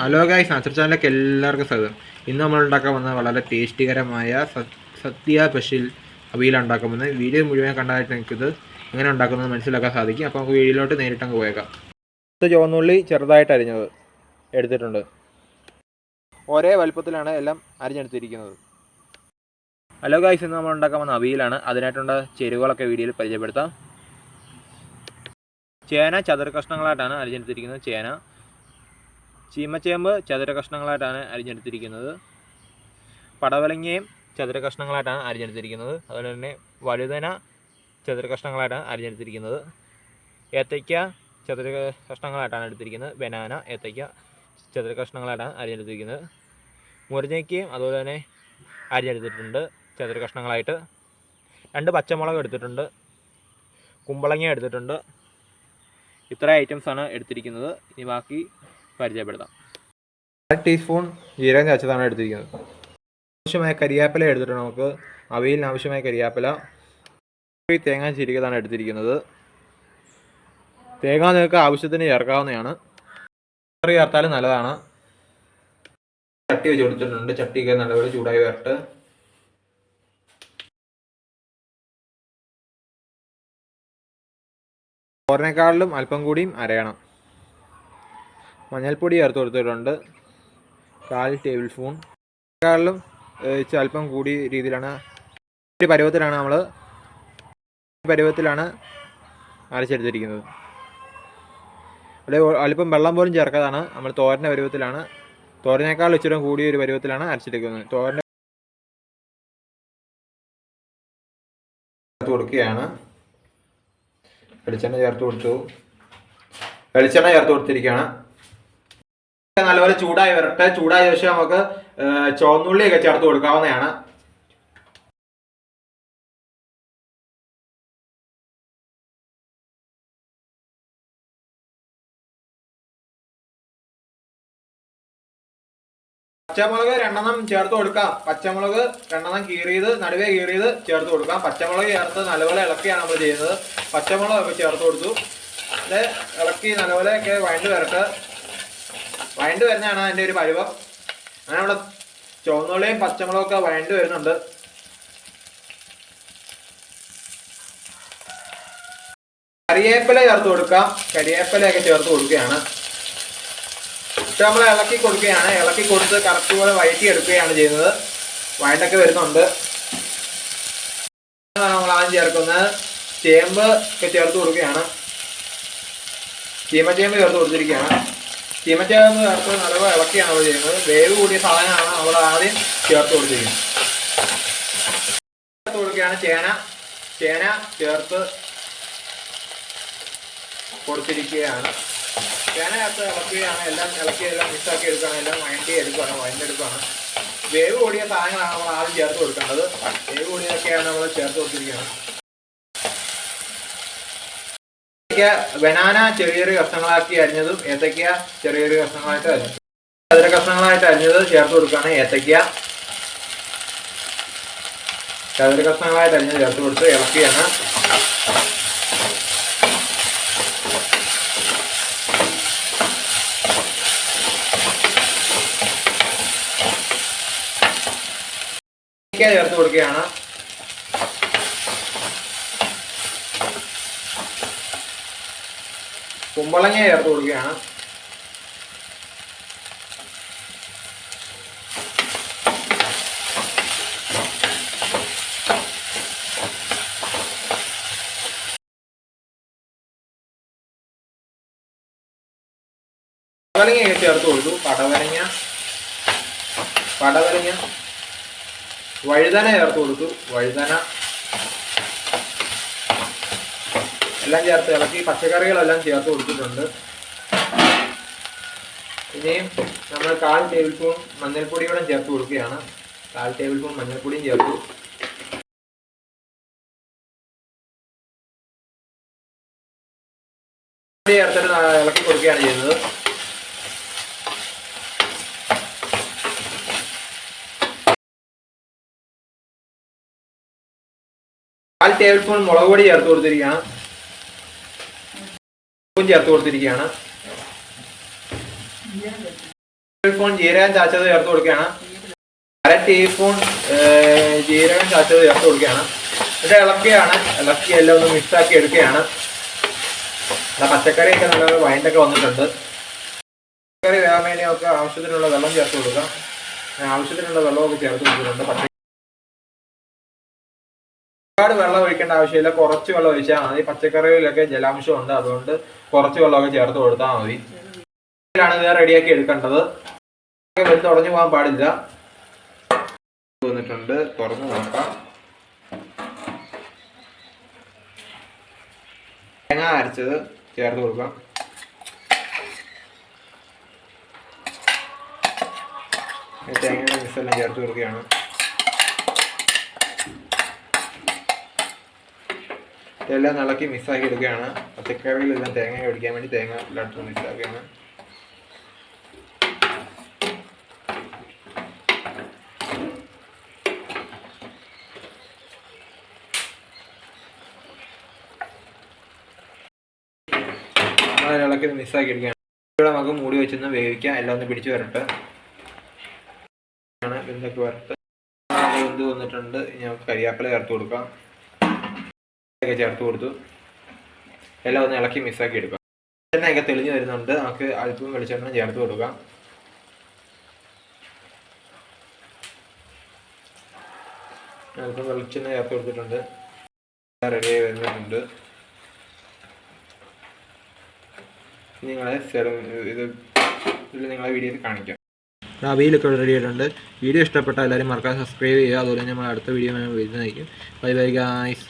Hello guys nature ചാനലിലേക്ക് എല്ലാവർക്കും സ്വാഗതം. ഇന്ന് നമ്മൾ ഉണ്ടാക്കാൻ വന്ന വളരെ ടേസ്റ്റികരമായ സ- സദ്യ സ്പെഷ്യൽ അവിയൽ ഉണ്ടാക്കാൻ വീഡിയോ മുഴുവൻ കണ്ടായിട്ട് എനിക്കിത് എങ്ങനെ ഉണ്ടാക്കുന്നത് മനസ്സിലാക്കാൻ സാധിക്കും. അപ്പോൾ നമുക്ക് വീഡിയോയിലോട്ട് നേരിട്ട് അങ്ങ് പോയേക്കാം. ഇത് ചുവന്നുള്ളി ചെറുതായിട്ട് അരിഞ്ഞത് എടുത്തിട്ടുണ്ട്. ഒരേ വലുപ്പത്തിലാണ് എല്ലാം അരിഞ്ഞെടുത്തിരിക്കുന്നത്. ഹലോ ഗായ്സ് ഇന്ന് നമ്മൾ ഉണ്ടാക്കാൻ വന്ന അവിയലാണ്. അതിനായിട്ടുള്ള ചേരുവകളൊക്കെ വീഡിയോയിൽ പരിചയപ്പെടുത്താം. ചേന ചതുർ കഷ്ണങ്ങളായിട്ടാണ് അരിഞ്ഞെടുത്തിരിക്കുന്നത്. ചേന ചീമച്ചേമ്പ് ചതുര കഷ്ണങ്ങളായിട്ടാണ് അരിഞ്ഞെടുത്തിരിക്കുന്നത്. പടവലങ്ങയും ചതുര കഷ്ണങ്ങളായിട്ടാണ് അരിഞ്ഞെടുത്തിരിക്കുന്നത്. അതുപോലെ തന്നെ വഴുതന ചതുര കഷ്ണങ്ങളായിട്ടാണ് അരിഞ്ഞെടുത്തിരിക്കുന്നത്. ഏത്തയ്ക്ക ചതുര കഷ്ണങ്ങളായിട്ടാണ് എടുത്തിരിക്കുന്നത്. ബനാന ഏത്തയ്ക്ക ചതുര കഷ്ണങ്ങളായിട്ടാണ് അരിഞ്ഞെടുത്തിരിക്കുന്നത്. മുരിങ്ങയ്ക്കയും അതുപോലെ തന്നെ അരിഞ്ഞെടുത്തിട്ടുണ്ട് ചതുര കഷ്ണങ്ങളായിട്ട് രണ്ട് പച്ചമുളക് എടുത്തിട്ടുണ്ട്. കുമ്പളങ്ങ എടുത്തിട്ടുണ്ട്. ഇത്ര ഐറ്റംസാണ് എടുത്തിരിക്കുന്നത്. ഇനി ബാക്കി പരിചയപ്പെടുത്താം. അര ടീസ്പൂൺ ജീരകം ചതച്ചതാണ് എടുത്തിരിക്കുന്നത്. ആവശ്യമായ കരിയാപ്പില എടുത്തിട്ടുണ്ട് നമുക്ക്. അവയിലിന് ആവശ്യമായ കരിയാപ്പില. തേങ്ങ ചിരികതാണ് എടുത്തിരിക്കുന്നത്. തേങ്ങ നിങ്ങൾക്ക് ആവശ്യത്തിന് ചേർക്കാവുന്നതാണ്. കറി ചേർത്താലും നല്ലതാണ്. ചട്ടി വെച്ച് കൊടുത്തിട്ടുണ്ട്. ചട്ടിയൊക്കെ നല്ലപോലെ ചൂടായി വരട്ട്. ചോറിനേക്കാളിലും അല്പം കൂടിയും അരയണം. മഞ്ഞൾപ്പൊടി ചേർത്ത് കൊടുത്തിട്ടുണ്ട്. കാൽ ടേബിൾ സ്പൂൺ കാലിലും അല്പം കൂടി രീതിയിലാണ്. ഒരു പരുവത്തിലാണ് നമ്മൾ പരുവത്തിലാണ് അരച്ചെടുത്തിരിക്കുന്നത്. അവിടെ അല്പം വെള്ളം പോലും ചേർക്കാതാണ്. നമ്മൾ തോരന്റെ പരുവത്തിലാണ്. തോരനേക്കാൾ ഇച്ചിരി കൂടിയ ഒരു പരുവത്തിലാണ് അരച്ചെടുക്കുന്നത്. ചേർത്ത് കൊടുക്കുകയാണ്. വെളിച്ചെണ്ണ ചേർത്ത് കൊടുത്തു. വെളിച്ചെണ്ണ ചേർത്ത് കൊടുത്തിരിക്കുകയാണ്. നല്ലപോലെ ചൂടായി വരട്ടെ. ചൂടായ ശേഷം നമുക്ക് ഏർ, ചുവന്നുള്ളിയൊക്കെ ചേർത്ത് കൊടുക്കാവുന്നതാണ്. പച്ചമുളക് രണ്ടെണ്ണം ചേർത്ത് കൊടുക്കാം. പച്ചമുളക് രണ്ടെണ്ണം കീറിയത് നടുവേ കീറിയത് ചേർത്ത് കൊടുക്കാം. പച്ചമുളക് ചേർത്ത് നല്ലപോലെ ഇളക്കിയാണ് നമ്മൾ ചെയ്യുന്നത്. പച്ചമുളക് ഒക്കെ ചേർത്ത് കൊടുത്തു. അത് ഇളക്കി നല്ലപോലെ ഒക്കെ വഴണ്ട് വരട്ടെ. വഴണ്ട് വരുന്നതാണ് അതിന്റെ ഒരു പരുവം. അങ്ങനെ നമ്മുടെ ചുവന്നുള്ളിയും പച്ചമുളകും ഒക്കെ വഴണ്ട് വരുന്നുണ്ട്. കരിവേപ്പില ചേർത്ത് കൊടുക്കാം കരിവേപ്പിലയൊക്കെ ചേർത്ത് കൊടുക്കുകയാണ്. ഇപ്പം നമ്മൾ ഇളക്കി കൊടുക്കുകയാണ്. ഇളക്കി കൊടുത്ത് കറക്റ്റ് പോലെ വഴറ്റി എടുക്കുകയാണ് ചെയ്യുന്നത്. വഴണ്ടൊക്കെ വരുന്നുണ്ട്. നമ്മൾ ആദ്യം ചേർക്കുന്നത്. ചേമ്പ് ഒക്കെ ചേർത്ത് കൊടുക്കുകയാണ്. ചീമച്ചേമ്പ് ചേർത്ത് കൊടുത്തിരിക്കുകയാണ്. ചീമച്ചേമ്പ് ചേർത്ത് നല്ലപോലെ ഇളക്കിയാണ് നമ്മൾ ചെയ്യുന്നത്? വേവ് കൂടിയ സാധനമാണ് നമ്മൾ ആദ്യം ചേർത്ത് കൊടുത്തിരിക്കുന്നത്. ചേർത്ത് കൊടുക്കുകയാണ് ചേന. ചേന ചേർത്ത് കൊടുത്തിരിക്കുകയാണ്. ചേന ചേർത്ത് ഇളക്കുകയാണ് എല്ലാം ഇളക്കി എല്ലാം മിക്സാക്കി എടുക്കുകയാണ് എല്ലാം വഴണ്ടി എടുക്കുകയാണ് വഴണ്ടെടുക്കുകയാണ് വേവ് കൂടിയ സാധനങ്ങളാണ് നമ്മൾ ആദ്യം ചേർത്ത് കൊടുക്കേണ്ടത്. വേവ് കൂടിയതൊക്കെയാണ് നമ്മൾ ചേർത്ത് കൊടുത്തിരിക്കുകയാണ് ഏത്തയ്ക്ക ബനാന ചെറിയ ചെറിയ കഷ്ണങ്ങളാക്കി അരിഞ്ഞതും ഏത്തയ്ക്ക ചെറിയ ചെറിയ കഷ്ണങ്ങളായിട്ട് അരിഞ്ഞു ചതുര കഷ്ണങ്ങളായിട്ട് അരിഞ്ഞത് ചേർത്ത് കൊടുക്കുകയാണ് ഏത്തയ്ക്ക ചതുര കഷ്ണങ്ങളായിട്ട് അരിഞ്ഞത് ചേർത്ത് കൊടുത്ത് ഇളക്കിയാണ്. ചേർത്ത് കൊടുക്കുകയാണ്. കുമ്പളങ്ങ ചേർത്ത് കൊടുക്കുകയാണ്. പടവലങ്ങയൊക്കെ ചേർത്ത് കൊടുത്തു. പടവലങ്ങ പടവലങ്ങ വഴുതന ചേർത്ത് കൊടുത്തു. വഴുതന എല്ലാം ചേർത്ത് ഇളക്കി. പച്ചക്കറികളെല്ലാം ചേർത്ത് കൊടുത്തിട്ടുണ്ട്. ഇനിയും നമ്മൾ കാൽ ടേബിൾ സ്പൂൺ മഞ്ഞൾപ്പൊടിയോടെ ചേർത്ത് കൊടുക്കുകയാണ്. കാൽ ടേബിൾ സ്പൂൺ മഞ്ഞൾപ്പൊടിയും ചേർത്തു ചേർത്തിട്ട് ഇളക്കി കൊടുക്കുകയാണ് ചെയ്യുന്നത്. കാൽ ടേബിൾ സ്പൂൺ മുളക് പൊടി ചേർത്ത് കൊടുത്തിരിക്കുകയാണ്. ഉപ്പും ചേർത്ത് കൊടുത്തിരിക്കുകയാണ്. ടീസ്പൂൺ ജീരകം ചാച്ചത് ചേർത്ത് കൊടുക്കുകയാണ്. അര ടീസ്പൂൺ ജീരകം ചാച്ചത് ചേർത്ത് കൊടുക്കുകയാണ്. ഇത് ഇളക്കിയാണ്. ഇളക്കി എല്ലാം ഒന്ന് മിക്സാക്കി എടുക്കുകയാണ്. പച്ചക്കറിയൊക്കെ നല്ല വൈൻഡൊക്കെ വന്നിട്ടുണ്ട്. പച്ചക്കറി വേവാൻ വേണ്ടിയൊക്കെ ആവശ്യത്തിനുള്ള വെള്ളം ചേർത്ത് കൊടുക്കാം. ആവശ്യത്തിനുള്ള വെള്ളമൊക്കെ ചേർത്ത് പച്ച ഒരുപാട് വെള്ളം ഒഴിക്കേണ്ട ആവശ്യമില്ല. കുറച്ച് വെള്ളം ഒഴിച്ചാൽ മതി. പച്ചക്കറിയിലൊക്കെ ജലാംശം ഉണ്ട്. അതുകൊണ്ട് കുറച്ച് വെള്ളമൊക്കെ ചേർത്ത് കൊടുത്താൽ മതി. ഇതിലാണ് ഇത് റെഡിയാക്കി എടുക്കേണ്ടത്. വെന്ത് ഉടഞ്ഞു പോകാൻ പാടില്ല. വന്നിട്ടുണ്ട്. തുറന്നു നോക്കാം. തേങ്ങ അരച്ചത് ചേർത്ത് കൊടുക്കാം. തേങ്ങയുടെ മിക്സ് എല്ലാം ചേർത്ത് കൊടുക്കുകയാണ്. ഇതെല്ലാം ഇളക്കി മിസ്സാക്കി എടുക്കുകയാണ്. പച്ചക്കറികളെല്ലാം തേങ്ങ ഒടിക്കാൻ വേണ്ടി തേങ്ങ എല്ലായിടത്തും മിസ്സാക്കുകയാണ് ഇളക്കി മിസ്സാക്കി എടുക്കുകയാണ്. ഇവിടെ നമുക്ക് മൂടി വെച്ചൊന്ന് വേവിക്കാം. എല്ലാം ഒന്ന് പിടിച്ചു വരട്ടെ. ആണ് എന്തൊക്കെ വരട്ടെ വെന്ത് വന്നിട്ടുണ്ട്. ഇനി കരിയാപ്പില ചേർത്ത് കൊടുക്കാം. ഒക്കെ ചേർത്ത് കൊടുത്തു. എല്ലാം ഒന്ന് ഇളക്കി മിക്സാക്കി എടുക്കാം. എണ്ണയൊക്കെ തെളിഞ്ഞു വരുന്നുണ്ട്. നമുക്ക് അല്പം വെളിച്ചെണ്ണ ചേർത്ത് കൊടുക്കാം. അല്പം വെളിച്ചെണ്ണ ചേർത്ത് കൊടുത്തിട്ടുണ്ട്. റെഡി വരുന്നുണ്ട്. നിങ്ങളെ ഇത് ഇതിൽ നിങ്ങളെ വീഡിയോയിൽ കാണിക്കാം. അവയിലൊക്കെ റെഡി ആയിട്ടുണ്ട്. വീഡിയോ ഇഷ്ടപ്പെട്ടാൽ എല്ലാവരും മറക്കാതെ സബ്സ്ക്രൈബ് ചെയ്യുക. അതുപോലെ നമ്മൾ അടുത്ത വീഡിയോ വരുന്നതായിരിക്കും. Bye bye guys